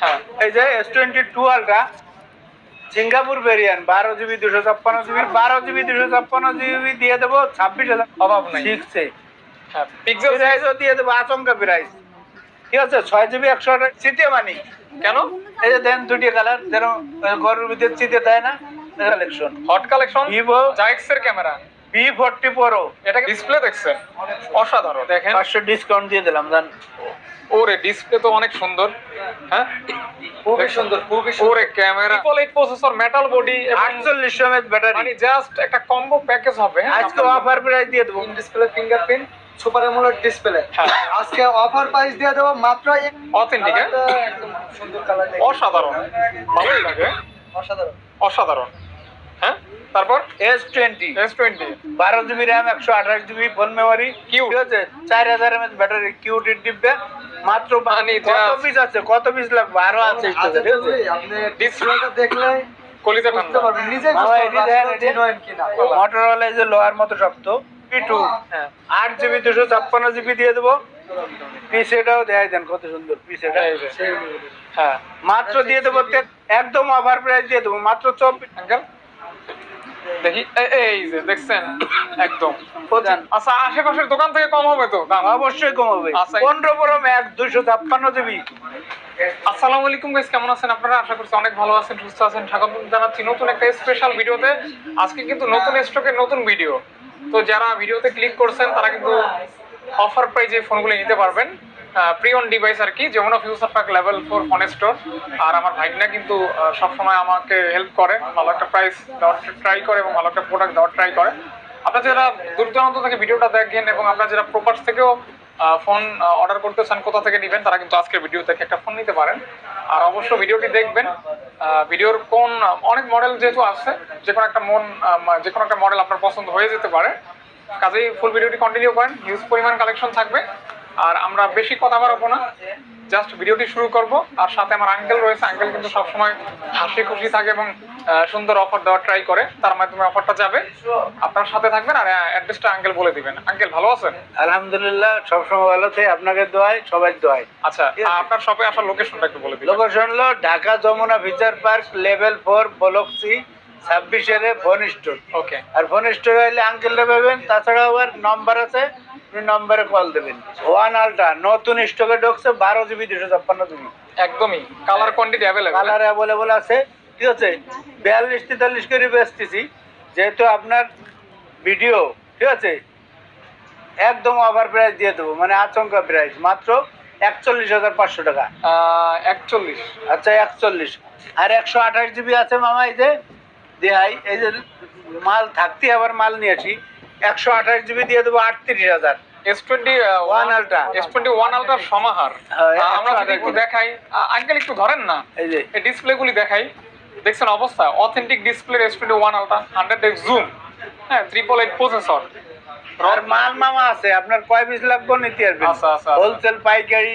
হ্যাঁ এই যে এস টোয়েন্টি টুয়েলভটা সিঙ্গাপুর ভেরিয়েন্ট বারো জিবি দুশো ছাপ্পান্ন জিবি বারো জিবি দুশো ছাপ্পান্ন জিবি দিয়ে দেবো ছাব্বিশ হাজার। অভাব নাই। হ্যাঁ পিক্সেল প্রাইসও দিয়ে দেবো আচমকা প্রাইস ঠিক আছে ছয় জিবি একশো আঠাশ চিতে মানি। কেন? এই যে দেন দুটি কালার যেন ঘরের ভিতরে চিতে দেয় না কালেকশন হট কালেকশন ভিভো জাইক্স এর ক্যামেরা বি ফোরটি প্রো এটা ডিসপ্লে দেখছেন? অসাধারণ। দেখেন। পাঁচশো ডিসকাউন্ট দিয়ে দিলাম জান। ওরে ডিসপ্লে তো অনেক সুন্দর। হ্যাঁ? খুবই সুন্দর খুবই ওরে camera triple eight processor metal body এবং আটচল্লিশ ব্যাটারি মানে জাস্ট একটা কম্বো প্যাকেজ হবে হ্যাঁ? আজকে অফার প্রাইস দিয়ে দেবো। Display fingerprint super AMOLED display আজকে অফার প্রাইস দিয়ে দেবো মাত্র অথেন্টিক হ্যাঁ? একদম সুন্দর কালার অসাধারণ। ভালোই লাগে। অসাধারণ। অসাধারণ। হ্যাঁ? তারপর এস টোয়েন্টি এস টোয়েন্টি বারো জিবি র্যাম একশো আঠাশ জিবি ফোন মেমোরি Cute. ঠিক আছে? চার হাজার এমএচ ব্যাটারি কিউটির ডিব্বে মাত্র মানে কত পিস আছে? কত পিস লাগবে? আরও আছে আচ্ছা ডিসপ্লেটা দেখলে কলিজা ঠান্ডা নিজে মোটরওয়ালা যে লোহার মতো শক্ত পি টু হ্যাঁ। আট জিবি দুশো ছাপ্পান্ন জিবি দিয়ে দেবো। পিস এটাও দেখাই দেন কত সুন্দর পিস এটা হ্যাঁ। মাত্র দিয়ে দেবো একদম অফার প্রাইস দিয়ে দেবো মাত্র চব্বিশ দেখি এই যে দেখছেন একদম। আচ্ছা আশেপাশের দোকান থেকে কম হবে তো? দাম? অবশ্যই কমাবে আচ্ছা। পনেরো বড় ম্যাক দুশো ছাপ্পান্ন আসসালামু আলাইকুম গাইস কেমন আছেন আপনারা? আশা করছি অনেক ভালো আছেন সুস্থ আছেন। স্বাগত জানাচ্ছি নতুন একটা স্পেশাল ভিডিওতে আজকে কিন্তু নতুন স্টকের নতুন ভিডিও তো যারা ভিডিওতে ক্লিক করছেন তারা কিন্তু অফার প্রাইজে ফোনগুলো নিতে পারবেন। প্রি অন ডিভাইস আর কি যেমন future park level four phone store আর আমার ভাইনা কিন্তু সবসময় আমাকে হেল্প করে, ভালো একটা প্রাইস দেওয়ার ট্রাই করে এবং ভালো একটা প্রোডাক্ট দেওয়ার ট্রাই করে। আপনারা যারা দূর দূরান্ত থেকে ভিডিওটা দেখেন এবং আপনারা যারা প্রপার্স থেকেও ফোন অর্ডার করতে চান, কোথা থেকে নেবেন, তারা কিন্তু আজকের ভিডিও থেকে একটা ফোন নিতে পারেন। আর অবশ্য ভিডিওটি দেখবেন। ভিডিওর কোন অনেক মডেল যেহেতু আছে যে কোনো একটা মন যে কোনো একটা মডেল আপনার পছন্দ হয়ে যেতে পারে। কাজেই ফুল ভিডিওটি কন্টিনিউ করেন। হিউজ পরিমাণ কালেকশন থাকবে। আর আমরা বেশি কথা বাড়াবো না জাস্ট ভিডিওটি শুরু করব। আর সাথে আমার আঙ্কেল রয়েছে আঙ্কেল কিন্তু সবসময় হাসি খুশি থাকে এবং সুন্দর অফার দেওয়ার ট্রাই করে। তার মাধ্যমে অফারটা যাবে। আপনার সাথে থাকবেন আর অ্যাড্রেসটা আঙ্কেল বলে দিবেন। আঙ্কেল ভালো আছেন? আলহামদুলিল্লাহ সবসময় ভালো থাকে আপনাকে দোয়াই সবাই দোয়াই আচ্ছা আপনার শপে আসার লোকেশনটা একটু বলে দিন লোকেশন হলো Dhaka Jamuna feature park level four block C ছাব্বিশের ফোন স্টোর ওকে আর ফোন স্টোর হইলে আঙ্কেলটা পাবেন তাছাড়া আবার নম্বর আছে। আপনি নম্বরে কল দেবেন। ওয়ান আলটা নতুন স্টকে ঢুকছে বারো জিবি দুশো ছাপ্পান্ন জিবি একদমই। Colour quantity available colour available আছে। ঠিক আছে বিয়াল্লিশ তেতাল্লিশ করে বেচতেছি। যেহেতু আপনার ভিডিও ঠিক আছে? একদম অফার প্রাইস দিয়ে দেবো মানে আচমকা প্রাইস মাত্র একচল্লিশ হাজার পাঁচশো টাকা। একচল্লিশ। আচ্ছা একচল্লিশ। আর একশো আঠাশ জিবি আছে মামা এই যে দেহাই এই যে মাল থাকতে আবার মাল নিয়ে আসি। একশো আঠাশ জিবি দিয়ে দেবো আটত্রিশ হাজার। S twenty One Ultra। S twenty one আলট্রার সমাহার আমরা যদি একটু দেখাই। আঙ্কেল একটু ধরেন না। এই যে। এই ডিসপ্লেগুলি দেখাই। দেখছেন অবস্থা? Authentic display S twenty one ultra hundred X zoom হ্যাঁ ট্রিপল এইট প্রসেসর আর মাল মামা আছে আপনার কয় পিস লাগবে নিতে পারবেন আচ্ছা, আচ্ছা, আচ্ছা। হোলসেল পাইকারি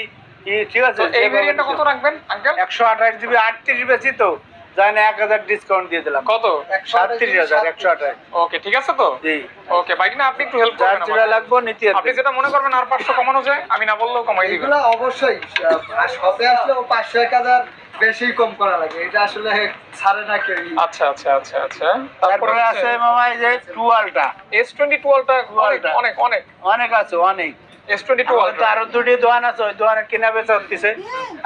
ঠিক আছে? এই ভেরিয়েন্টটা কত রাখবেন আঙ্কেল একশো আঠাশ জিবি আটত্রিশ বেশি তো। জানেন এক হাজার ডিসকাউন্ট দিয়ে দিলাম। কত? সাতত্রিশ হাজার একশো আঠাশ। ওকে ঠিক আছে তো? জি। ওকে বাইক না আপনি একটু হেল্প যার করবেন যেটা। লাগবে নিতে আপনি যেটা মনে করবেন আর পাঁচশো কমানো যায় আমি না বললেও কমাই দিবেন। এগুলো অবশ্যই শপে আসলে ও পাঁচশো এক হাজার বেশি কম করা লাগে। এটা আসলে ছাড়ে না কেউ। আচ্ছা আচ্ছা আচ্ছা আচ্ছা। তারপরে আছে মামা এই যে টুয়ালটা। S twenty Dualটা। অনেক অনেক। অনেক আছে অনেক। তো আরও দুটি দোকান আছে ওই দোকানে কেনা বেচা হচ্ছে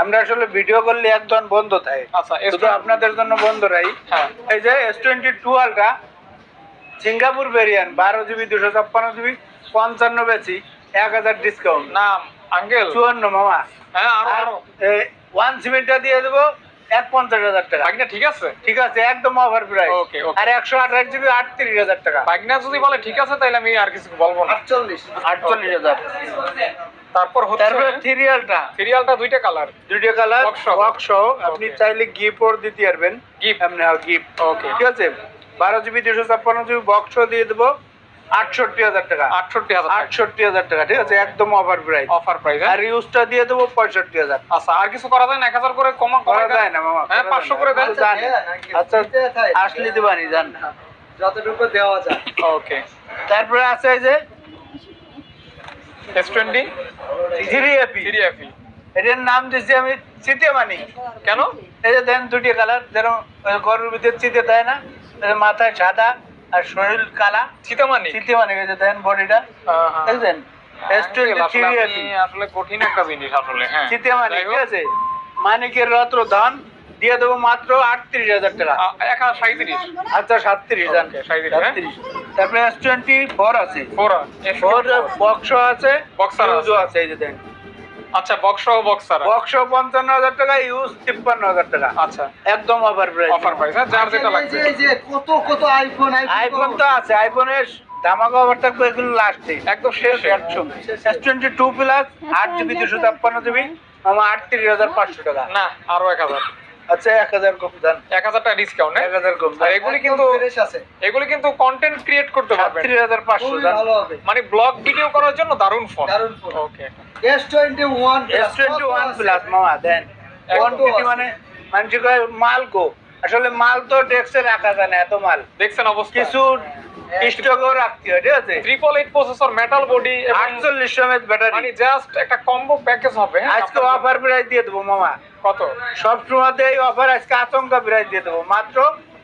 আমরা আসলে ভিডিও করলে এক দোকান বন্ধ থাকে। আচ্ছা শুধু আপনাদের জন্য বন্ধ রাই হ্যাঁ। এই যে এস টোয়েন্টি টুয়েলভটা সিঙ্গাপুর ভেরিয়েন্ট বারো জিবি দুশো ছাপ্পান্ন জিবি পঞ্চান্ন বেশি এক হাজার ডিসকাউন্ট নাম আঙ্কেল। চুয়ান্ন মামা। হ্যাঁ আরও আর আরও। ওয়ান সিমেন্টটা দিয়ে দেবো এক পঞ্চাশ হাজার টাকা। বাগনা ঠিক আছে? ঠিক আছে একদম অফার প্রাইস Okay, okay. আর একশো আঠাশ জিবি আটত্রিশ হাজার টাকা। বাগনা যদি বলে ঠিক আছে তাহলে আমি আর কিছু বলব না। আটচল্লিশ। আটচল্লিশ হাজার। তারপর হচ্ছে সিরিয়ালটা সিরিয়ালটা দুইটা কালার কালার আপনি চাইলে গিফট দিতে পারবেন। গিফট ওকে ঠিক আছে? বারো জিবি দুশো ছাপ্পান্ন জিবি বক্স দিয়ে দেবো। আটষট্টি হাজার টাকা। আটষট্টি হাজার আটষট্টি হাজার টাকা ঠিক আছে? একদম অফার প্রাইস অফার প্রাইস আর ইউজটা দিয়ে দেবো পঁয়ষট্টি হাজার। আচ্ছা আর কিছু করা যায় না? এক হাজার করে কমা করা যায় না মামা হ্যাঁ পাঁচশো করে দেন। আচ্ছা। আচ্ছা দিতে থাই। আসলে দিবানি জান যতটুকু দেওয়া যায়। ওকে তারপরে আছে এই যে S twenty three AP three FE এটার নাম দিচ্ছি আমি চিতে মানি কেন? এই যে দেন দুটি কালার যেরকম গরুর ভিতরে চিতে দেয় না মাথায় সাদা আর শরীর কালা। সীতামানি চিতে মানি এই দেন বডিটা। দেখছেন? এস টোয়েন্টি থ্রি আসলে কঠিন একটা জিনিস আসলে হ্যাঁ। ঠিক আছে? মানিকের রত্র ধান দিয়ে দেবো মাত্র আটত্রিশ হাজার টাকা। এক হাজার আচ্ছা সাতত্রিশ দান। Okay, 37, হ্যাঁ? সাতত্রিশ। তারপরে এস টোয়েন্টি ফোর আছে। ফোর ফোর বক্স আছে Boxer আছে। এই যে দেন। আচ্ছা বক্স ও বক্সার বক্স সহ 55000 টাকা ইউজ টাকা। আচ্ছা। একদম অফার প্রাইস অফার প্রাইস হ্যাঁ যার যেটা লাগবে। এই যে কত কত আইফোন আইফোন তো আছে আইফোনের ধামাকা অফার থাকবে এগুলো লাস্টে একদম শেষ। একদম এস টোয়েন্টি টু প্লাস আট জিবি দুশো ছাপ্পান্ন জিবি আমার আটত্রিশ হাজার পাঁচশো টাকা। না আরও এক হাজার। আচ্ছা এক হাজার কম দান। এক হাজার টাকা ডিসকাউন্ট এক হাজার কম আর এগুলি কিন্তু ফ্রেশ আছে। এগুলি কিন্তু কন্টেন্ট ক্রিয়েট করতে পারবেন। সাতত্রিশ হাজার পাঁচশো খুবই দান। ভালো হবে। মানে ব্লগ ভিডিও করার জন্য দারুণ ফোন দারুণ ফোন ওকে প্লাস মামা দেন। মানে মানুষ কয় মাল কো। আসলে মাল তো ডেস্কে রাখা যায় না এত মাল। দেখছেন অবস্থা। কিছু স্টকও রাখতে হয় ঠিক আছে? Triple eight processor metal body আটচল্লিশ সমেত মানে জাস্ট একটা কম্বো প্যাকেজ হবে হ্যাঁ? আজকে অফার প্রাইস দিয়ে দেবো মামা। কত? সব সময়তে এই অফার আজকে আচমকা প্রাইস দিয়ে দেবো মাত্র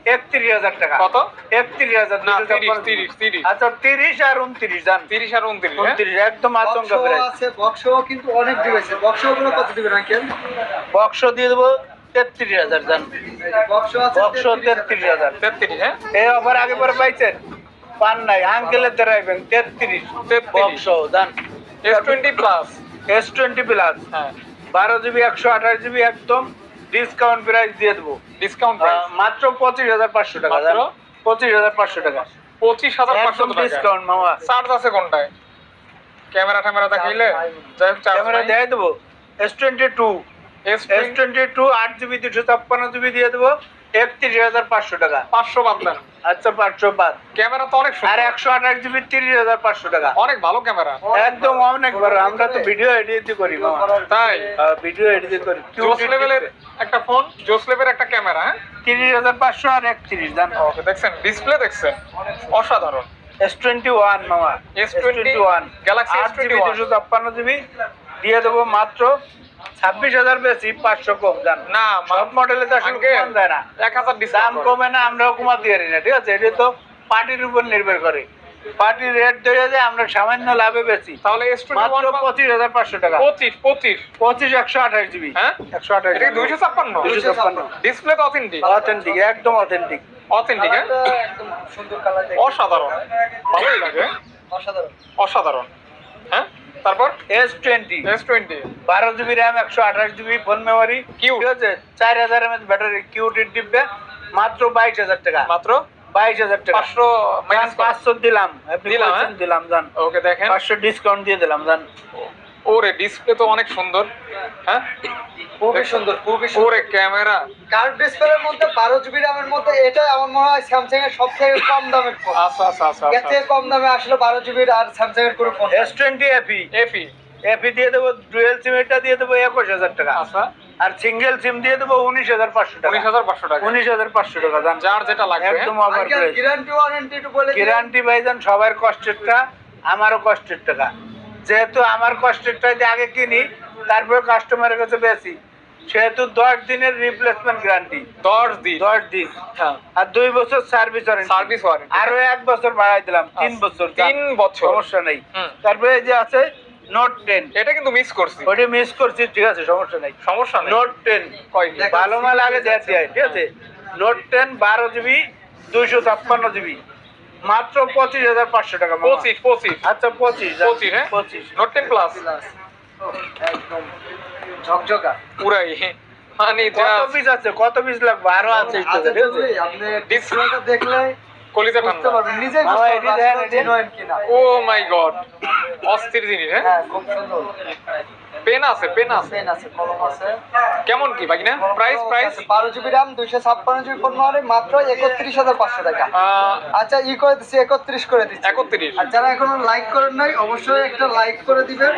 একত্রিশ হাজার টাকা। কত? একত্রিশ হাজার না তিরিশ তিরিশ তিরিশ। আচ্ছা তিরিশ আর উনত্রিশ জান। তিরিশ আর উনত্রিশ হ্যাঁ? উনত্রিশ একদম আচমকা আছে বক্সও কিন্তু অনেক দিয়েছে বক্সও গুলো কত দিবেন আঙ্কেল বক্স দিয়ে দেবো তেত্রিশ হাজার জান। বক্স তেত্রিশ হাজার। তেত্রিশ হ্যাঁ? এই অফার আগে পরে পাইছেন? পান নাই আঙ্কেলের দ্বারা আইবেন তেত্রিশ। বক্স জান। S twenty plus S twenty plus হ্যাঁ। বারো জিবি একশো আঠাশ জিবি একদম ডিসকাউন্ট প্রাইস দিয়ে দেবো। ডিসকাউন্ট মাত্র পঁচিশ হাজার পাঁচশো টাকা মাত্র? পঁচিশ হাজার পাঁচশো টাকা। পঁচিশ হাজার পাঁচশো ডিসকাউন্ট মামা। চার্জ আছে কোনটায়? ক্যামেরা ট্যামেরা দেখাইলে? যাই হোক ক্যামেরা দেখাই দেবো। S twenty two S twenty two আট জিবি দুশো ছাপ্পান্ন জিবি দিয়ে দেবো। একত্রিশ হাজার পাঁচশো টাকা। পাঁচশো দেন। আচ্ছা পাঁচশো পাঁচ ক্যামেরা তো অনেক আর একশো আঠাশ জিবি তিরিশ হাজার পাঁচশো টাকা। অনেক ভালো ক্যামেরা। একদম অনেক বড়। আমরা তো ভিডিও এডিট করি তাই? ভিডিও এডিট করি। জোস লেভেলের একটা ফোন জোস লেভেলের একটা ক্যামেরা হ্যাঁ? তিরিশ হাজার পাঁচশো আর একত্রিশ দাম ওকে দেখছেন? ডিসপ্লে দেখছেন? অসাধারণ। এস টোয়েন্টি ওয়ান মামা এস টোয়েন্টি ওয়ান আট জিবি S21 দুশো ছাপ্পান্ন জিবি দিয়ে দেবো মাত্র ছাব্বিশ হাজার বেশি পাঁচশো কম জান? না সব মডেলে তো আসলে কম দেয় না। এক হাজার দাম কমে না আমরাও কমাতে পারি না ঠিক আছে? এটা তো পার্টির উপর নির্ভর করে। পার্টির রেট ধরে যায় আমরা সামান্য লাভে বেশি। তাহলে মাত্র পঁচিশ হাজার পাঁচশো টাকা। পঁচিশ পঁচিশ। পঁচিশ একশো আঠাশ জিবি হ্যাঁ? একশো আঠাশ দুইশো ছাপ্পান্ন? দুশো ছাপ্পান্ন। ডিসপ্লে তো অথেন্টিক অথেন্টিক একদম অথেন্টিক অথেন্টিক হ্যাঁ? একদম সুন্দর কালার অসাধারণ। ভালোই লাগে। অসাধারণ। অসাধারণ। হ্যাঁ? তারপর এস টোয়েন্টি এস টোয়েন্টি বারো জিবি র্যাম একশো আঠাশ জিবি ফোন মেমোরি কিউ ঠিক আছে? চার হাজার এমএচ ব্যাটারি কিউটির ডিব্বে। মাত্র বাইশ হাজার টাকা। মাত্র? বাইশ হাজার টাকা। পাঁচশো পাঁচশো দিলাম। দিলাম, হ্যাঁ? দিলাম জান। ওকে দেখেন। পাঁচশো ডিসকাউন্ট দিয়ে দিলাম জান। ওরে ডিসপ্লে তো অনেক সুন্দর। হ্যাঁ? খুবই সুন্দর খুবই সুন্দর। ওরে ক্যামেরা। কার্ভ ডিসপ্লের মধ্যে বারো জিবি র্যামের মধ্যে এটা আমার মনে হয় স্যামসাং এর সব থেকে কম দামের ফোন আচ্ছা আচ্ছা আচ্ছা এর থেকে কম দামে আসলে বারো জিবির আর স্যামসাং এর কোনো phone S twenty FE FE FE দিয়ে দেবো ডুয়েল সিম এটা দিয়ে দেবো একুশ হাজার টাকা। আচ্ছা। আর সিঙ্গেল সিম দিয়ে দেবো উনিশ হাজার পাঁচশো টাকা। উনিশ হাজার পাঁচশো টাকা। উনিশ হাজার পাঁচশো টাকা জান? যার যেটা লাগবে। হ্যাঁ? একদম অফার গ্যারান্টি ওয়ারেন্টি বলে দিন। গ্যারান্টি ভাইজান সবার কষ্টেরটা আমারও কষ্টের টাকা। যেহেতু আমার কষ্টেরটা যদি আগে কিনি তারপরে কাস্টমারের কাছে বেশি সেহেতু দশ দিনের রিপ্লেসমেন্ট গ্যারান্টি দশ দিন? দশ দিন। হ্যাঁ। আর দুই বছর সার্ভিস সার্ভিস ওয়ারেন্টি আরও এক বছর বাড়াই দিলাম তিন আচ্ছা, বছর। তিন বছর। সমস্যা নেই। তারপরে এই যে আছে নোট টেন এটা কিন্তু মিস করছি। ওটা মিস করছি ঠিক আছে সমস্যা নেই। সমস্যা নেই। নোট টেন কয় ভালো মাল আগে হয় ঠিক আছে। নোট টেন বারো জিবি দুইশো ছাপ্পান্ন জিবি মাত্র পঁচিশ হাজার পাঁচশো টাকা পঁচিশ পঁচিশ। আচ্ছা পঁচিশ পঁচিশ, হ্যাঁ? পঁচিশ। নোট টেন প্লাস একদম। ঝকঝকা। পুরাই মানে কত পিস আছে? কত পিস লাগবে? আরও আছে আচ্ছা, একটু, ঠিক আছে? তুমি আপনি ডিসপ্লেটা দেখলে কলিজা ঠান্ডা ও মাই গড অস্থির জিনিস হ্যাঁ? হ্যাঁ খুব সুন্দর। পেন আছে পেন আছে। পেন আছে কলম আছে। কেমন কি বাকি না প্রাইস প্রাইস বারো জিবি র্যাম দুইশো ছাপ্পান্ন জিবি ফোন মানে মাত্র একত্রিশ হাজার পাঁচশো টাকা। আচ্ছা ই করে দিচ্ছি একত্রিশ করে দিচ্ছি। একত্রিশ। আর যারা এখনও লাইক করেন নাই অবশ্যই একটা লাইক করে দিবেন।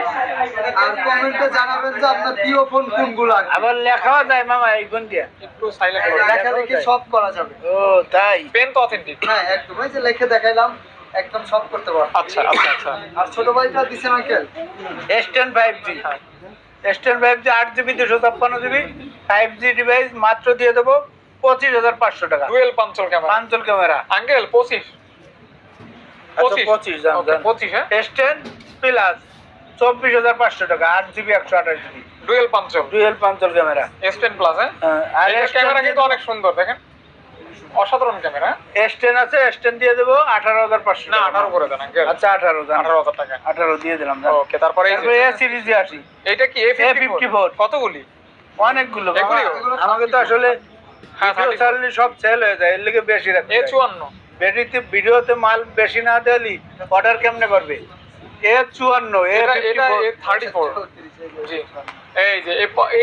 আর কমেন্টে জানাবেন যে আপনার প্রিয় ফোন কোনগুলো আছে আবার লেখাও যায় মামা এই ফোন দিয়ে। একটু সাইলেন্ট যে দেখি সব করা যাবে। ও তাই? পেন তো অথেন্টিক হ্যাঁ একদম। এই যে লিখে দেখাইলাম একদম সব করতে পারব। আচ্ছা আচ্ছা আচ্ছা। আর ছোট ভাইটা দিছে uncle S ten five G X ten five G আট জিবি দুশো ছাপ্পান্ন জিবি ফাইভ জি ডিভাইস মাত্র দিয়ে দেবো পঁচিশ হাজার পাঁচশো টাকা। Dual punch hole camera punch hole camera uncle পঁচিশ। আচ্ছা পঁচিশ। Okay, পঁচিশ হ্যাঁ? এক্সটেন প্লাস চব্বিশ হাজার পাঁচশো টাকা আট জিবি একশো আঠাশ GB dual punch hole. Dual punch hole camera S ten plus হ্যাঁ? আর ক্যামেরা কিন্তু অনেক সুন্দর দেখেন। অসাধারণ ক্যামেরা এক্সটেন আছে এক্সটেন দিয়ে দেবো আঠারো হাজার পাঁচশো না আঠারো করে দেন আচ্ছা আঠারো আঠারো হাজার টাকা। আঠারো দিয়ে দিলাম। ওকে তারপরে এ সিরিজে আসি। এটা কি এ ফিফটি A54 কতগুলি? অনেকগুলো। আমাকে তো আসলে হ্যাঁ ভিডিও 34 ছাড়লে সব সেল হয়ে যায় এর লিগে বেশি এ চুয়ান্ন ভিডিওতে ভিডিওতে মাল বেশি না দিলি অর্ডার কেমনে করবে? এ চুয়ান্ন ফোর থার্টি ফোর এই যে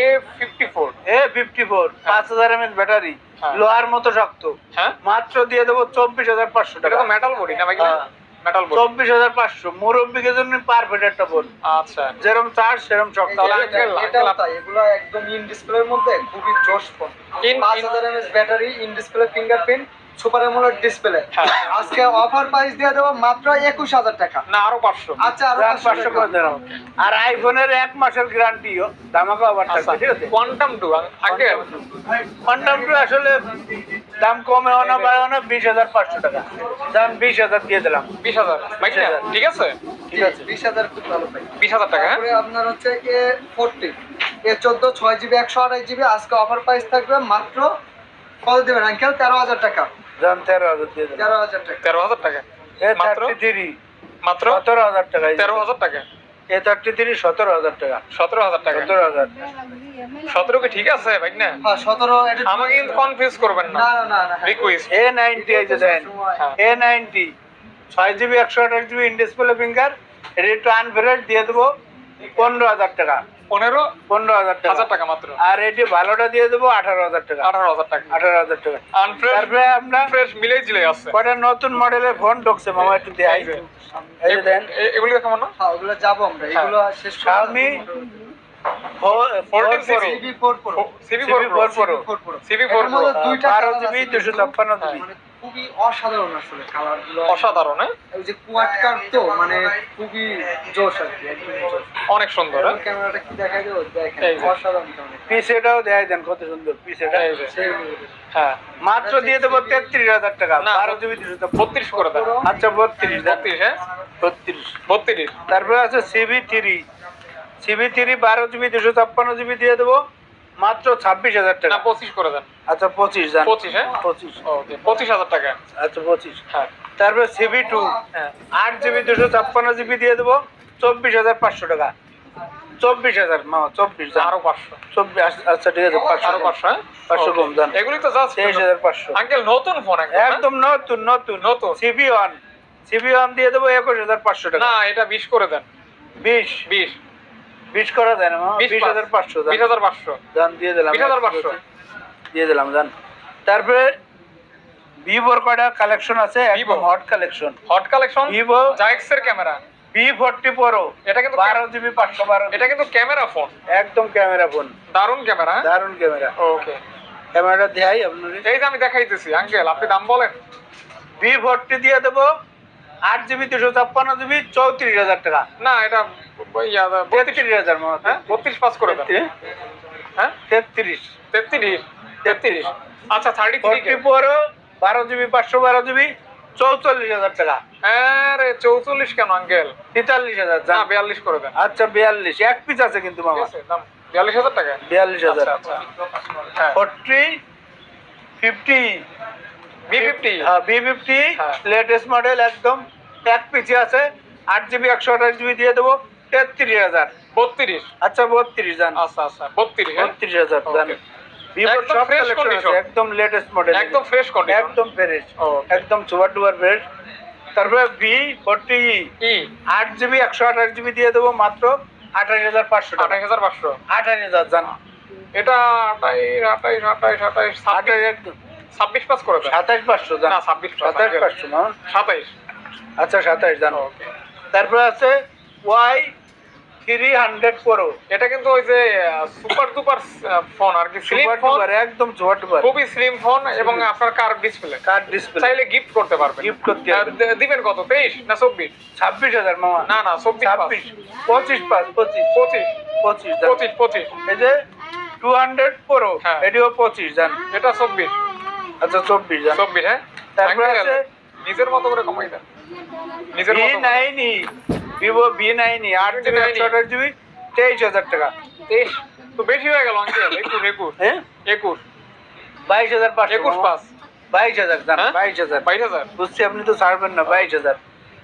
A fifty four A fifty four পাঁচ হাজার ব্যাটারি। লোহার মতো শক্ত। হ্যাঁ? মাত্র দিয়ে দেবো চব্বিশ হাজার পাঁচশো টাকা। মেটাল বডি না ভাই? হ্যাঁ। মেটাল বডি চব্বিশ হাজার পাঁচশো। মুরব্বীকে জন্য পারফেক্ট একটা বল আচ্ছা। যেরকম চার্জ সেরকম শক্ত। এগুলো একদম ইন ডিসপ্লের মধ্যে খুবই জোশ ফোন In- পাঁচ in- হাজার MS battery in display fingerprint super AMOLED display. হ্যাঁ। আজকে অফার প্রাইস দিয়ে দেবো মাত্র একুশ হাজার টাকা। না আরও পাঁচশো। আচ্ছা আরও পাঁচশো করে দিলাম আর আইফোনের এক মাসের গ্যারান্টিও আবার আচ্ছা থাকবে ঠিক আছে? Quantum two uncle quantum two আসলে দাম কমেও না বাড়েও না বিশ হাজার পাঁচশো টাকা। দাম বিশ হাজার দিয়ে দিলাম। বিশ হাজার। ভাই না? 20,000 ঠিক আছে? ঠিক আছে। বিশ হাজার খুব ভালো বিশ হাজার টাকা হ্যাঁ? আপনার হচ্ছে এ ফোরটি। এ চোদ্দ ছয় জিবি একশো আঠাশ জিবি আজকে অফার প্রাইস থাকবে মাত্র কত দেবেন আঙ্কেল তেরো হাজার টাকা। দাম তেরো হাজার দিয়ে তেরো হাজার টাকা। তেরো হাজার টাকা? এ মাত্র? থার্টি থ্রি মাত্র? সতেরো হাজার টাকা তেরো হাজার টাকা? এ থার্টি থ্রি সতেরো হাজার টাকা। সতেরো হাজার টাকা? সতেরো হাজার। সতেরো কি ঠিক আছে ভাই না? সতেরো আমাকে কিন্তু কনফিউজ করবেন না। না না না না। রিকোয়েস্ট এ নাইনটি এই যে দেন। এ নাইনটি ছয় জিবি একশো আঠাশ জিবি ইন ডিসপ্লে ফিঙ্গার এটা একটু আনফেরেট দিয়ে দেবো। পনেরো হাজার টাকা। পনেরো? পনেরো হাজার টাকা। হাজার টাকা মাত্র। আর এটি ভালোটা দিয়ে দেবো আঠারো হাজার টাকা। আঠারো হাজার টাকা। আঠারো হাজার টাকা। তারপরে আমরা ফ্রেশ মিলেই জিলে আছে। কটা নতুন মডেলের ফোন ঢুকছে মামা একটু দেয় এই যে। দেন। এ- কেমন না? হ্যাঁ ওগুলো যাব আমরা। এগুলো শেষ CB CB four pro CB four pro pro pro CB four দুইটা বারো জিবি আছে দুশো ছাপ্পান্ন জিবি। মানে খুবই অসাধারণ আসলে কালারগুলো। অসাধারণ হ্যাঁ? ওই যে কুয়াট কার্ড তো মানে খুবই জোশ আর কি অনেক সুন্দর হ্যাঁ? ক্যামেরাটা কি দেখাই দেবো? দেখেন অসাধারণ পিসেটাও দেয় দেন কত সুন্দর পিসেটা। যে। হ্যাঁ। মাত্র দিয়ে দেবো তেত্রিশ হাজার টাকা না। বারো জিবি দুশো বত্রিশ করে দেন। আচ্ছা বত্রিশ। বত্রিশ হ্যাঁ? বত্রিশ। বত্রিশ। তারপরে আছে সিবি থ্রি। সিবি থ্রি বারো জিবি দুশো ছাপ্পান্ন জিবি দিয়ে দেবো। মাত্র ছাব্বিশ হাজার না টাকা পঁচিশ করে দেন। আচ্ছা পঁচিশ যান পঁচিশ হ্যাঁ? পঁচিশ। ওকে পঁচিশ হাজার টাকা। আচ্ছা পঁচিশ। হ্যাঁ। তারপরে সিবি টু হ্যাঁ। আট জিবি দুশো ছাপ্পান্ন জিবি দিয়ে দেবো চব্বিশ হাজার পাঁচশো টাকা। চব্বিশ হাজার মামা চব্বিশ আরও পাঁচশো। চব্বিশ আচ্ছা ঠিক আছে পাঁচশো আরও পাঁচশো হ্যাঁ? পাঁচশো. কম দেন। এগুলি তো জাস্ট তেইশ হাজার পাঁচশো। আঙ্কেল নতুন ফোন একদম হ্যাঁ? একদম নতুন নতুন। নতুন। সিবি ওয়ান সিবি ওয়ান দিয়ে দেবো একুশ হাজার পাঁচশো টাকা। না এটা বিশ করে দেন। বিশ। বিশ। বিশ করা দেয় না মামা বিশ হাজার পাঁচশো বিশ হাজার পাঁচশো। দান দিয়ে দিলাম। বিশ হাজার পাঁচশো। দিয়ে দিলাম দান। তারপরে ভিভোর কয়টা কালেকশন আছে? Vivo? Hot collection hot collection Vivo জাইক্স এর ক্যামেরা ভি ফোরটি প্রো এটা কিন্তু বারো জিবি পাঁচশো বারো এটা কিন্তু ক্যামেরা ফোন একদম ক্যামেরা ফোন দারুণ ক্যামেরা দারুণ ক্যামেরা ওকে ক্যামেরাটা দেখাই আপনার এই যে আমি দেখাইতেছি আঙ্কেল আপনি দাম বলেন। ভি ফোরটি দিয়ে দেবো। আট জিবি দুশো ছাপ্পান্ন জিবি চৌত্রিশ হাজার টাকা। না এটা তেত্রিশ হাজার হ্যাঁ বত্রিশ পাস করে দেন। হ্যাঁ? তেত্রিশ। তেত্রিশ? তেত্রিশ। আচ্ছা থার্টি থ্রি ফোরটি প্রো বারো জিবি পাঁচশো বারো জিবি চৌচল্লিশ হাজার টাকা। আরে চৌচল্লিশ কেন আঙ্কেল তেতাল্লিশ হাজার না বিয়াল্লিশ করে দেন। আচ্ছা বিয়াল্লিশ। এক পিস আছে কিন্তু মামা। বিয়াল্লিশ হাজার টাকা বিয়াল্লিশ হাজার। আচ্ছা আচ্ছা। হ্যাঁ। ফোরটি ফিফটি বি ফিফটি হ্যাঁ বি ফিফটি। লেটেস্ট মডেল একদম এক পিসি আছে। আট জিবি একশো আঠাশ জিবি দিয়ে দেবো তেত্রিশ হাজার। বত্রিশ? আচ্ছা বত্রিশ যান আচ্ছা আচ্ছা বত্রিশ হ্যাঁ। বত্রিশ হাজার Okay. ভিভোর সব কালেকশন একদম লেটেস্ট মডেল একদম ফ্রেশ কন্ডিশন একদম ফ্রেশ. একদম সুপার ডুপার ফ্রেশ তারপরে ভি ফোরটি ই আট জিবি একশো আঠাশ জিবি দিয়ে দেবো মাত্র আঠাশ হাজার পাঁচশো আঠাশ হাজার পাঁচশো। আঠাশ হাজার জান। এটা আঠাইশ আঠাইশ আঠাইশ আঠাইশ আঠাশ একদম। ছাব্বিশ পাস করে দেন সাতাশ পাঁচশো না, 26 সাতাশ পাঁচশো না সাতাইশ। আচ্ছা সাতাশ জান। তারপরে আছে ওয়াই থ্রি হান্ড্রেড প্রো এটা কিন্তু ওই যে সুপার ডুপার ফোন আর কি স্লিম ফোন। একদম সুপার ডুপার। খুবই স্লিম ফোন এবং আপনার কার ডিসপ্লে? Curve display? চাইলে গিফট করতে পারবেন। Gift করতে দিবেন কত তেইশ না চব্বিশ? ছাব্বিশ হাজার মামা। না না চব্বিশ ছাব্বিশ পঁচিশ পাঁচ পঁচিশ। পঁচিশ। পঁচিশ। পঁচিশ পঁচিশ। এই যে টু হান্ড্রেড প্রো। এটিও পঁচিশ জান। এটা চব্বিশ। আচ্ছা চব্বিশ চব্বিশ হ্যাঁ। তারপরে আছে নিজের মতো করে কমাই দেন। নিজের বি নাইনি। ভিভো বি নাইনি। আট জিবি একশো আঠাশ জিবি তেইশ হাজার টাকা। তেইশ। তো বেশি হয়ে গেল আঙ্কেল একুশ একুশ। হ্যাঁ? একুশ। বাইশ হাজার পাঁচশো। একুশ পাঁচ। বাইশ হাজার জান হ্যাঁ? বাইশ হাজার। বাইশ হাজার। বুঝছি আপনি তো ছাড়বেন না বাইশ হাজার।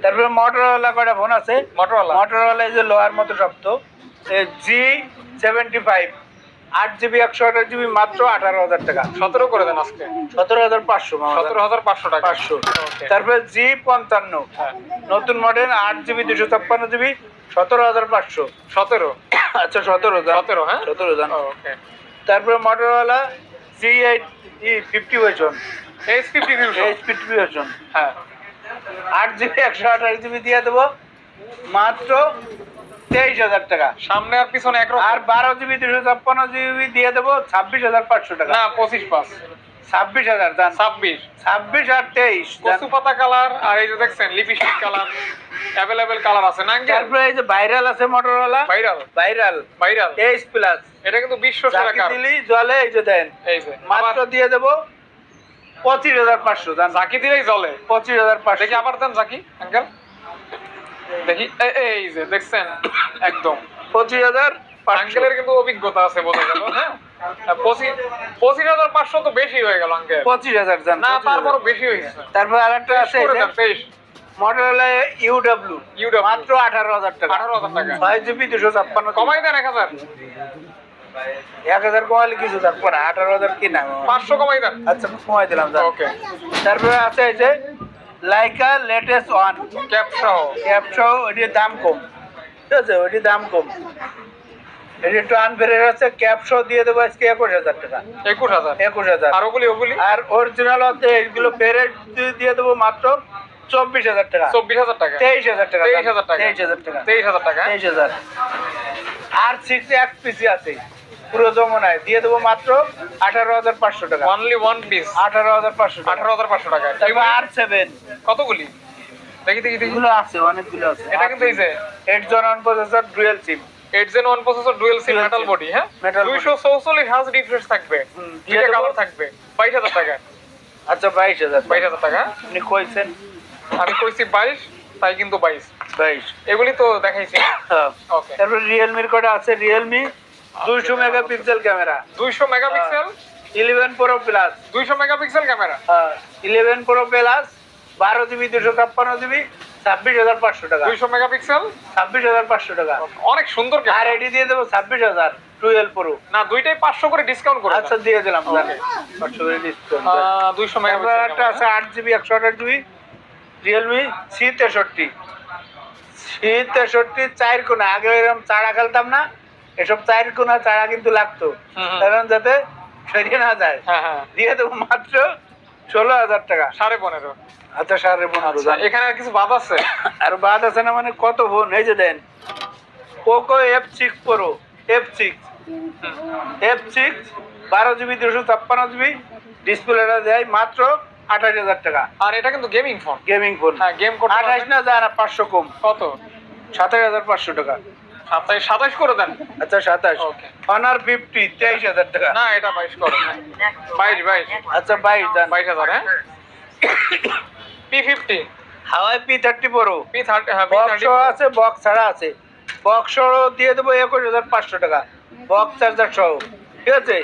তারপরে মোটরওয়ালা কটা ফোন আছে? মোটরওয়ালা মোটরওয়ালা এই যে লোহার মতো শক্ত। জি সেভেন্টি ফাইভ আট জিবি একশো আঠাশ জিবি মাত্র আঠারো হাজার টাকা। সতেরো করে দেন আজকে। সতেরো হাজার পাঁচশো সতেরো হাজার পাঁচশো টাকা। পাঁচশো। তারপরে জি পঞ্চান্ন। হ্যাঁ। নতুন মডেল আট জিবি দুশো ছাপ্পান্ন জিবি সতেরো হাজার পাঁচশো। সতেরো। আচ্ছা সতেরো সতেরো হ্যাঁ? সতেরো দাম। ওকে তারপরে Motorola G eight E fifty version H fifty H fifty version হ্যাঁ। আট জিবি একশো আঠাশ জিবি দিয়ে দেবো। মাত্র তেইশ হাজার টাকা। সামনে আর পিছনে একরকম আর বারো জিবি দুশো ছাপ্পান্ন জিবি দিয়ে দেবো ছাব্বিশ হাজার পাঁচশো টাকা। না পঁচিশ পাঁচ। ছাব্বিশ হাজার দান ছাব্বিশ। ছাব্বিশ আর তেইশ কচু পাতা কালার আর এই যে দেখছেন লিপস্টিক কালার অ্যাভেলেবেল কালার আছে না তারপরে এই যে ভাইরাল আছে মোটরওয়ালা ভাইরাল। ভাইরাল। ভাইরাল। তেইশ প্লাস। এটা কিন্তু বিশ্ব সেরা কার দিলি জলে এই যে দেন। এই যে মাত্র দিয়ে দেবো পঁচিশ হাজার পাঁচশো দান জাকি দিলেই জলে পঁচিশ হাজার পাঁচশো। আবার দেন জাকি আঙ্কেল দেখি এই যে দেখছেন? একদম। পঁচিশ হাজার আঙ্কেলের কিন্তু অভিজ্ঞতা আছে বোঝা গেল হ্যাঁ? পঁচিশ পঁচিশ হাজার পাঁচশো তো বেশি হয়ে গেল আঙ্কেল। পঁচিশ হাজার না 25,000 বেশি হয়েছে তারপর আরেকটা আছে তেইশ মডেল ইউডাব্লিউ UW মাত্র আঠারো হাজার টাকা। আঠারো হাজার টাকা। ছয় জিবি দুশো ছাপ্পান্ন কমাই দেন এক হাজার। এক হাজার কমালে কিছু তারপর আঠারো হাজার কি না পাঁচশো কমাই দেন। আচ্ছা কমাই দিলাম ওকে তারপরে আছে এই যে লাইকা লেটেস্ট ওয়ান ক্যাপ সহ ওইটির দাম কম। ঠিক আছে ওইটির দাম কম। এটি একটু আনফেয়ার আছে ক্যাপশো দিয়ে দেবো আজকে একুশ হাজার টাকা। একুশ হাজার? একুশ হাজার। আর ওগুলি ওগুলি? আর অরিজিনাল আছে এইগুলো ফেরে দিয়ে দেবো মাত্র চব্বিশ হাজার টাকা। চব্বিশ হাজার টাকা। তেইশ হাজার টাকা। তেইশ হাজার টাকা। তেইশ হাজার টাকা। তেইশ হাজার টাকা। তেইশ হাজার। আর সিক্স এক পিসি আছে। পুরো যমুনায়। দিয়ে দেবো মাত্র আঠারো হাজার পাঁচশো টাকা। অনলি ওয়ান পিস আঠারো হাজার পাঁচশো টাকা। আঠারো হাজার পাঁচশো টাকা। আর সেভেন কতগুলি? দেখি দেখি দেখি। আছে অনেকগুলো আছে। এটা কিন্তু এই যে eight gen one processor dual SIM eight gen one processor dual SIM metal body হ্যাঁ? দুইশো চৌচল্লিশ হাজ রিফ্রেশ থাকবে। দুইটা কালার থাকবে। বাইশ হাজার টাকা। আচ্ছা বাইশ হাজার বাইশ হাজার টাকা। আপনি কইছেন? আমি কইছি বাইশ তাই কিন্তু বাইশ। বাইশ। এগুলি তো দেখাইছি। হ্যাঁ। ওকে তারপর রিয়েলমির কটা আছে? রিয়েলমি দুইশো মেগাপিক্সেল ক্যামেরা। দুইশো মেগাপিক্সেল? Eleven pro plus. দুইশো megapixel camera? Eleven pro plus বারো জিবি দুশো ছাপ্পান্ন জিবি ছাব্বিশ হাজার পাঁচশো টাকা। দুইশো মেগাপিক্সেল? ছাব্বিশ হাজার পাঁচশো টাকা। অনেক সুন্দর আর এটি দিয়ে দেবো ছাব্বিশ হাজার টুয়েলভ প্রো। না দুইটাই পাঁচশো করে ডিসকাউন্ট করে আচ্ছা দিয়ে দিলাম পাঁচশো করে ডিসকাউন্ট দুইশো তারপর একটা আছে আট জিবি একশো আঠাশ জিবি রিয়েলমি সি তেষট্টি। সি তেষট্টি চার কোনা আগে এরকম চারা খেলতাম না। এসব চায়ের কোনা চারা কিন্তু লাগতো। কারণ যাতে সরিয়ে না যায়। হ্যাঁ হ্যাঁ। দিয়ে দেবো মাত্র ষোলো হাজার টাকা। সাড়ে পনেরো। আচ্ছা সাড়ে পনেরো আচ্ছা এখানে আর কিছু বাদ আছে? আর বাদ আছে না মানে কত ফোন? এই যে দেন। Poco F six pro F six F six বারো জিবি দুশো ছাপ্পান্ন জিবি। ডিসপ্লেটা দেয় মাত্র আঠাশ হাজার টাকা। আর এটা কিন্তু গেমিং ফোন গেমিং ফোন হ্যাঁ গেম আঠাশ না যায় না পাঁচশো কম। কত? সাতাশ হাজার পাঁচশো টাকা। সাতাশ সাতাশ করে দেন। আচ্ছা সাতাশ. অনার ফিফটি তেইশ হাজার টাকা। না এটা বাইশ করে বাইশ বাইশ। আচ্ছা বাইশ দান বাইশ হাজার হ্যাঁ? P fifty Huawei P thirty pro. P thirty হ্যাঁ বক্স আছে বক্স ছাড়া আছে। বক্স দিয়ে দেবো একুশ হাজার পাঁচশো টাকা। বক্স চার্জার সহ। ঠিক আছে?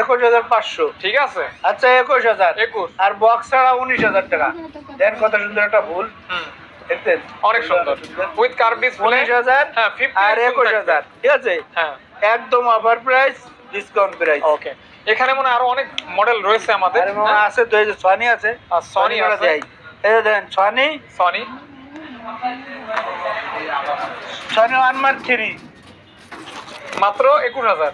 একুশ হাজার পাঁচশো। ঠিক আছে। আচ্ছা একুশ হাজার। একুশ। আর বক্স ছাড়া উনিশ হাজার টাকা। দেন কত সুন্দর একটা ভুল। অনেক সুন্দর। উইথ কার ডিসপ্লে হাজার হ্যাঁ ফিফটি আর একুশ হাজার ঠিক আছে? হ্যাঁ। একদম offer price discount price okay এখানে মনে হয় আরও অনেক মডেল রয়েছে আমাদের আছে তো এই যে সনি আছে। আর করা আছে। এই দেন Sony Sony Sony one mark three মাত্র একুশ হাজার।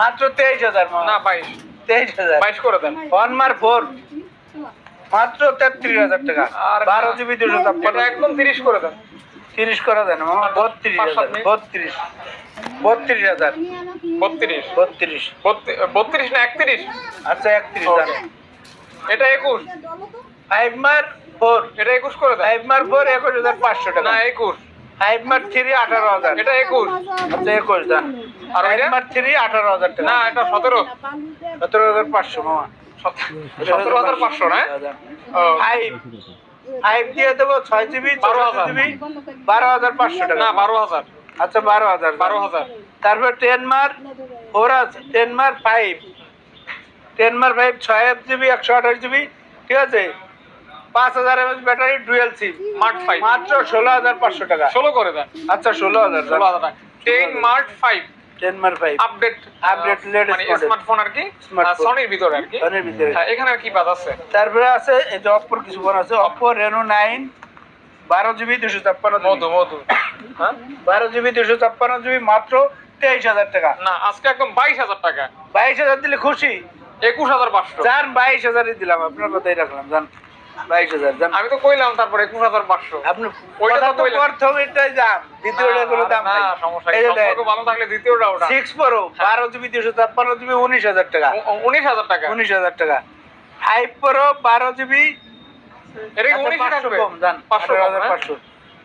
মাত্র তেইশ হাজার না মামা বাইশ। তেইশ হাজার। বাইশ করে দেন। ওয়ান মার্ক ফোর মাত্র তেত্রিশ হাজার টাকা। আর বারো জিবি দুশো ছাপ্পান্ন। একদম তিরিশ করে দেন। তিরিশ করা দেন বত্রিশ হাজার বত্রিশ। বত্রিশ হাজার। বত্রিশ। বত্রিশ। বত্রিশ না একত্রিশ? আচ্ছা একত্রিশ. এটা একুশ। ফাইভ মার ফোর এটা একুশ করে দেন। ফাইভ মার ফোর একুশ হাজার পাঁচশো টাকা। না একুশ। ফাইভ মার থ্রি আঠারো হাজার। এটা একুশ। আচ্ছা একুশ দেন আর ফাইভ মার থ্রি আঠারো হাজার টাকা। না এটা সতেরো। সতেরো হাজার পাঁচশো মামা। সতেরো হাজার পাঁচশো না? ফাইভ ফাইভ দিয়ে দেবো ছয় জিবি বারো হাজার। জিবি বারো হাজার পাঁচশো টাকা। না বারো হাজার। আচ্ছা বারো হাজার। বারো হাজার। তারপর টেন মার ফোর আছে ten mark five ten mark five ছয় জিবি একশো আঠাশ জিবি ঠিক আছে? পাঁচ হাজার mAh battery dual SIM mark five মাত্র ষোলো হাজার পাঁচশো টাকা। ষোলো করে দেন। আচ্ছা ষোলো হাজার। ষোলো হাজার ten mark five update Update মানে স্মার্টফোন আর কি? সনির ভিতরে আর কি? ফোনের ভিতরে। হ্যাঁ এখানে আর কি বাদ আছে? তারপরে আছে এই যে অপ্পোর কিছু ফোন আছে অপ্পো রেনো নাইন বারো জিবি দুশো ছাপ্পান্ন মধু মধু। হ্যাঁ? বারো জিবি দুশো ছাপ্পান্ন জিবি মাত্র তেইশ হাজার টাকা। না আজকে একদম বাইশ হাজার টাকা। বাইশ হাজার দিলে খুশি। একুশ হাজার পাঁচশো। যান বাইশ হাজারই দিলাম আপনার কথাই রাখলাম যান বাইশ হাজার যান আমি তো কইলাম তারপর একুশ হাজার পাঁচশো। আপনি ওইটা তো তো কইলেন। প্রথম এটাই দাম দ্বিতীয়টা কোনো দাম নাই। সমস্যা এই নেই। যে সম্পর্ক ভালো থাকলে দ্বিতীয়টা ওটা। সিক্স প্রো বারো জিবি দুশো ছাপ্পান্ন জিবি উনিশ হাজার টাকা। উ- উ- উনিশ হাজার টাকা। উনিশ হাজার টাকা। ফাইভ প্রো বারো জিবি। এটা কি উনিশ পাঁচশো থাকবে? কম যান পাঁচশো আঠারো হাজার হ্যাঁ?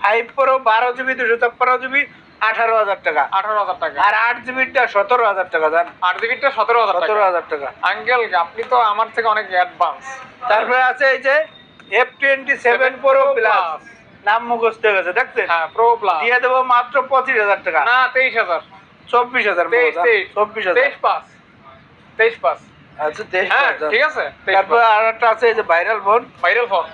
ফাইভ প্রো বারো জিবি দুশো ছাপ্পান্ন জিবি আঠারো হাজার টাকা। আঠারো হাজার টাকা। আর আট জিবিটা সতেরো হাজার টাকা যান আট জিবিটা সতেরো হাজার সতেরো হাজার টাকা। আঙ্কেল আপনি তো আমার থেকে অনেক অ্যাডভান্স তারপরে আছে এই যে F twenty seven pro plus নাম মুখস্থ হয়ে গেছে দেখছেন? হ্যাঁ প্রো প্লাস দিয়ে দেবো মাত্র পঁচিশ হাজার টাকা। না তেইশ হাজার। চব্বিশ হাজার তেইশ তেইশ। চব্বিশ হাজার। তেইশ পাস। তেইশ পাস। আচ্ছা তেইশ হ্যাঁ ঠিক আছে তারপর আর একটা আছে যে viral phone viral phone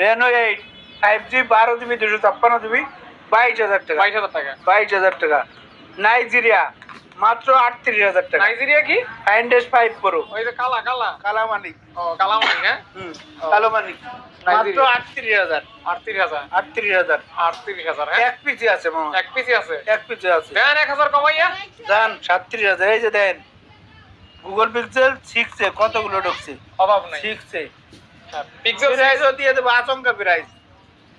Reno eight five G বারো জিবি দুশো ছাপ্পান্ন জিবি বাইশ হাজার টাকা। বাইশ হাজার টাকা। বাইশ হাজার টাকা। নাইজেরিয়া মাত্র আটত্রিশ হাজার টাকা। নাইজেরিয়া কি? ফাইন্ডেস ফাইভ প্রো ওই যে কালা কালা। কালামানিক। ও কালামানি হ্যাঁ? হুম ও। কালোমানিক। মাত্র। আটত্রিশ হাজার। আটত্রিশ হাজার। আটত্রিশ হাজার। আটত্রিশ হাজার হ্যাঁ? এক পিসি আছে মামা এক পিসি আছে? এক পিসি আছে। দেন এক হাজার কমাইয়া। যান সাতত্রিশ হাজার এই যে দেন। গুগল পিক্সেল সিক্সে কতগুলো ঢুকছে? অভাব নাই। সিক্সে পিক্সেল প্রাইসও দিয়ে দেবো আচমকা প্রাইস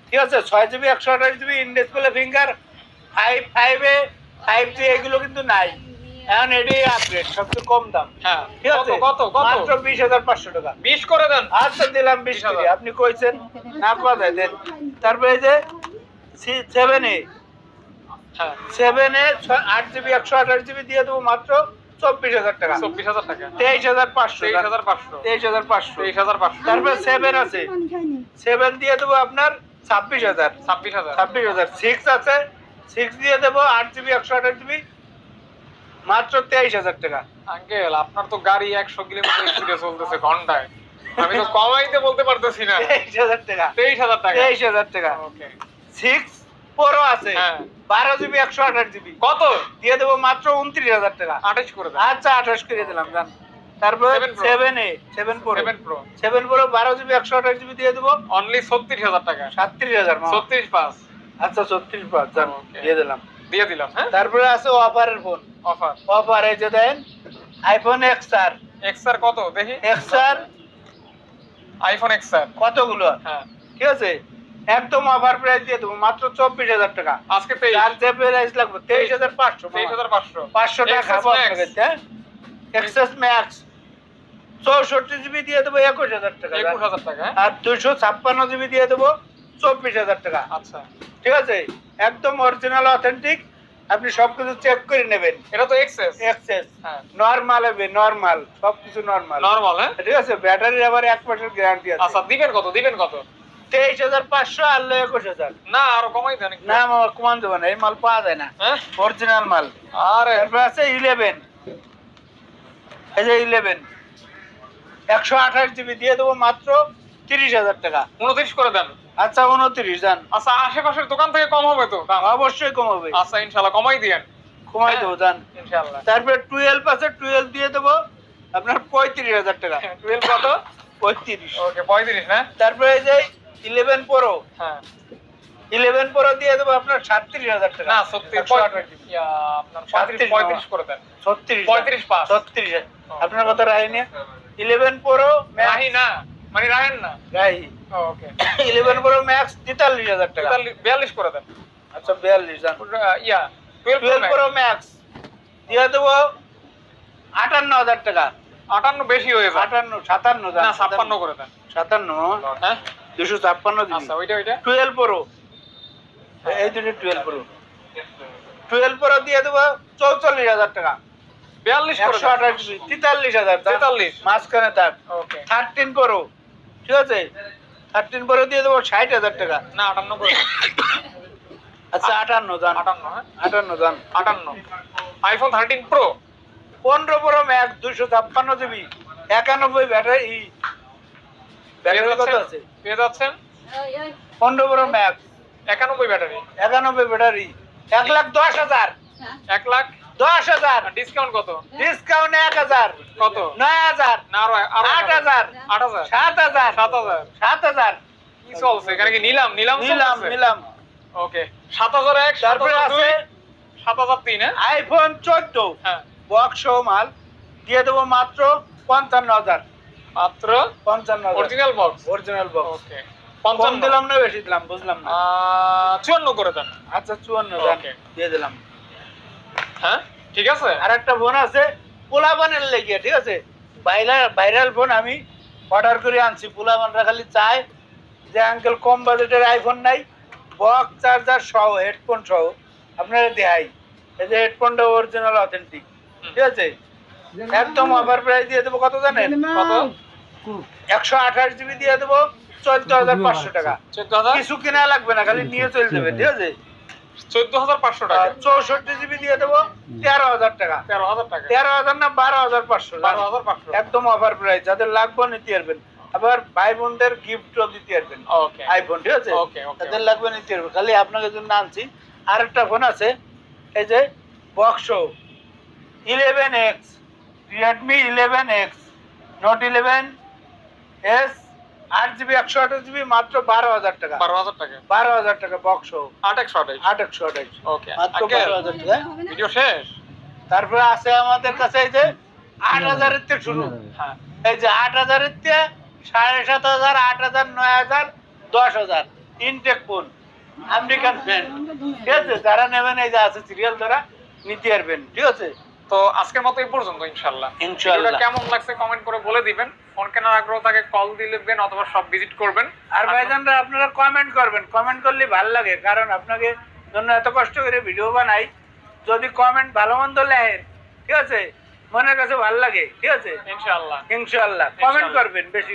ঠিক আছে ছয় জিবি একশো আঠাশ GB in display finger five ফাইভে ফাইভ জি এগুলো কিন্তু নাই। এখন আপগ্রেড সবচেয়ে কম দাম। হ্যাঁ ঠিক আছে? কত কত মাত্র বিশ হাজার পাঁচশো টাকা। বিশ করে দেন। আচ্ছা দিলাম বিশ 20,000 করে। আপনি কইছেন না দেন। তারপরে এই যে সেভেন এ সেভেন এ আট জিবি একশো আঠাশ জিবি দিয়ে দেবো মাত্র চব্বিশ হাজার টাকা। চব্বিশ হাজার টাকা। তেইশ হাজার পাঁচশো তেইশ হাজার পাঁচশো। তেইশ হাজার পাঁচশো। তেইশ হাজার পাঁচশো। তারপরে সেভেন আছে। সেভেন দিয়ে দেবো আপনার ছাব্বিশ হাজার। ছাব্বিশ হাজার। ছাব্বিশ হাজার। সিক্স আছে। সিক্স দিয়ে দেবো আট জিবি একশো আঠাশ জিবি মাত্র তেইশ হাজার টাকা। আঙ্কেল আপনার তো গাড়ি একশো কিলোমিটার স্পিডে চলতেছে ঘন্টায়। আমি তো কমাইতে বলতে পারতেছি না। তেইশ হাজার টাকা। তেইশ হাজার টাকা। তেইশ হাজার টাকা। ওকে। সিক্স আছে। হ্যাঁ। বারো জিবি একশো আঠাশ জিবি। কত? দিয়ে দেবো মাত্র উনত্রিশ হাজার টাকা। আঠাশ করে আচ্ছা আঠাশ করে দিলাম জান। তারপরে seven A seven pro seven pro seven pro বারো জিবি একশো আঠাশ জিবি দিয়ে দেবো। অনলি ছত্রিশ হাজার টাকা। সাতত্রিশ হাজার ছত্রিশ পাঁচ। আচ্ছা ছত্রিশ পাঁচ জান. দিয়ে দিলাম। দিয়ে দিলাম হ্যাঁ? তারপরে আছে অফারের ফোন। অফার। অফার এই যে দেন iPhone X R X R কত? দেখি। X R iPhone X R কতগুলো? হ্যাঁ। ঠিক আছে? একদম অফার প্রাইস দিয়ে দেবো মাত্র চব্বিশ হাজার টাকা। আজকে তেইশ। চার যে প্রাইস লাগবে তেইশ হাজার পাঁচশো তেইশ হাজার পাঁচশো। পাঁচশো টাকা হ্যাঁ? এক্সেস ম্যাক্স চৌষট্টি জিবি দিয়ে দেবো একুশ হাজার টাকা। একুশ হাজার টাকা হ্যাঁ? আর দুশো ছাপ্পান্ন জিবি দিয়ে দেবো চব্বিশ হাজার টাকা। আচ্ছা। ঠিক আছে? একদম অরিজিনাল অথেন্টিক আপনি সবকিছু চেক করে নেবেন। এটা তো এক্সেস হ্যাঁ। নর্মাল হবে নর্মাল সবকিছু নর্মাল নরমাল হ্যাঁ? ঠিক আছে? ব্যাটারির আবার এক মাসের গ্যারান্টি আছে। আচ্ছা দিবেন কত? দিবেন কত? তেইশ হাজার পাঁচশো আর একুশ হাজার। না আরও কমাই দেন। না মামা কমান দেবো না এই মাল পাওয়া যায় না। হ্যাঁ? অরিজিনাল মাল। আরে। তারপর আছে ইলেভেন এই যে ইলেভেন একশো আঠাশ জিবি দিয়ে দেবো মাত্র। তিরিশ হাজার টাকা। উনত্রিশ করে দেন। আচ্ছা উনত্রিশ যান। আচ্ছা আশেপাশের দোকান থেকে কম হবে তো? দাম? অবশ্যই কমাবে আচ্ছা ইনশাল্লাহ কমাই দিয়েন। কমাই দেবো যান। ইনশাল্লাহ তারপরে টুয়েলভ আছে টুয়েলভ দিয়ে দেবো আপনার পঁয়ত্রিশ হাজার টাকা। টুয়েলভ কত? পঁয়ত্রিশ। ওকে পঁয়ত্রিশ না তারপরে এই যে ইলেভেন প্রো। হ্যাঁ। ইলেভেন প্রো দিয়ে দেবো আপনার সাতত্রিশ হাজার টাকা। না সত্যি একশো আঠাশ জিবি। ইয়া, আপনার পঁয়ত্রিশ সাতত্রিশ পঁয়ত্রিশ করে দেন। ছত্রিশ পঁয়ত্রিশ পাঁচ ছত্রিশ আপনার কত রায় নিয়ে। ইলেভেন প্রো রাহি না। মানে রাখেন না? রাহি ওকে। ইলেভেন প্রো ম্যাক্স তেতাল্লিশ হাজার টাকা। বিয়াল্লিশ করে দেন। আচ্ছা বিয়াল্লিশ জান। ইয়া টুয়েলভ প্রো ম্যাক্স দিয়ে দেবো আটান্ন হাজার টাকা। আটান্ন বেশি হয়ে যায় আটান্ন সাতান্ন জান। না ছাপ্পান্ন করে দেন। সাতান্ন। হ্যাঁ। দুশো ছাপ্পান্ন আচ্ছা ওইটা ওইটা। টুয়েলভ প্রো এই দুটো টুয়েলভ প্রো টুয়েলভ প্রো দিয়ে দেবো চৌচল্লিশ হাজার টাকা। বিয়াল্লিশ একশো আঠাশ তেতাল্লিশ হাজার তেতাল্লিশ। মাঝখানে থাক। থার্টিন প্রো ঠিক আছে? থার্টিন প্রো দিয়ে দেবো ষাট হাজার টাকা। না আটান্ন করে। আচ্ছা আটান্ন দান আটান্ন হ্যাঁ। আটান্ন দান আটান্ন। আইফোন থার্টিন প্রো পনেরো প্রো ম্যাক্স দুশো ছাপ্পান্ন জিবি। একানব্বই ব্যাটারি। ব্যাটারি কত আছে? পেয়ে যাচ্ছেন? পনেরো প্রো ম্যাক্স একানব্বই ব্যাটারি। একানব্বই ব্যাটারি। এক লাখ দশ হাজার। এক লাখ দশ হাজার। ডিসকাউন্ট কত? ডিসকাউন্ট এক হাজার। কত? নয় হাজার। আট হাজার। আট হাজার। সাত হাজার। সাত হাজার। সাত হাজার। কি চলছে? এখানে কি নিলাম? নিলাম নিলাম নিলাম। ওকে সাত হাজার এক সাত তারপরে হাজার আছে সাত হাজার তিন হ্যাঁ? আইফোন চোদ্দ। হ্যাঁ। বক্স মাল। দিয়ে দেবো মাত্র পঞ্চান্ন হাজার। মাত্র পঞ্চান্ন original box original box okay পঞ্চান্ন। দিলাম না বেশি দিলাম বুঝলাম না। চুয়ান্ন করে দেন। আচ্ছা চুয়ান্ন দিয়ে দিলাম। হ্যাঁ? ঠিক আছে? আর একটা ফোন আছে পোলাপানের লেগে ঠিক আছে? ভাইরাল ভাইরাল ফোন আমি অর্ডার করে আনছি। পোলাপানরা খালি চায় যে আঙ্কেল কম বাজেটের আইফোন নাই বক্স চার্জার সহ হেডফোন সহ আপনারা দেখাই এই যে হেডফোনটা অরিজিনাল অথেন্টিক ঠিক আছে? একদম অফার প্রাইস দিয়ে দেবো কত জানেন? কত? একশো আঠাশ জিবি দিয়ে দেবো চোদ্দ হাজার পাঁচশো টাকা। কিছু কেনা লাগবে না খালি নিয়ে চলে যাবে ঠিক আছে? চোদ্দ হাজার পাঁচশো টাকা। চৌষট্টি জিবি দিয়ে দেবো তেরো হাজার টাকা। তেরো হাজার টাকা। তেরো হাজার না বারো হাজার পাঁচশো বারো হাজার পাঁচশো। একদম অফার প্রাইস যাদের লাগবে নিতে পারবেন। আবার ভাই বোনদের গিফটও দিতে পারবেন। আইফোন ঠিক আছে? লাগবে নিতে পারবেন। খালি আপনাকে জন্য আনছি। আরেকটা ফোন আছে এই যে বক্সো eleven X Redmi eleven X note eleven S আট জিবি একশো আঠাশ জিবি মাত্র বারো হাজার টাকা। বারো হাজার টাকা। বারো হাজার টাকা বক্সো আট একশো আঠাইশ আট একশো আঠাশ ওকে মাত্র বারো হাজার টাকা। ভিডিও শেষ? তারপরে আছে আমাদের কাছে এই যে আট হাজারের থেকে শুরু। হ্যাঁ। এই যে আট হাজারের থেকে সাড়ে সাত হাজার আট হাজার নয় হাজার দশ হাজার। ইনটেক ফোন আমেরিকান ফ্যান ঠিক আছে? যারা নেবেন এই যে আছে সিরিয়াল দ্বারা নিতে পারবেন ঠিক আছে? তো আজকের মতো এই পর্যন্ত ইনশাল্লাহ ইনশাআল্লাহ। ভিডিওটা কেমন লাগছে কমেন্ট করে বলে দিবেন। ফোন কেনার আগ্রহ থাকে কল দিলেন অথবা সব ভিজিট করবেন। আর ভাইজানরা আপনারা কমেন্ট করবেন। কমেন্ট করলে ভালো লাগে কারণ আপনাকে জন্য এত কষ্ট করে ভিডিও বানাই। যদি কমেন্ট ভালো মন্দ লেখেন ঠিক আছে? মনের কাছে ভালো লাগে ঠিক আছে? ইনশাআল্লাহ। ইনশাল্লাহ কমেন্ট করবেন বেশি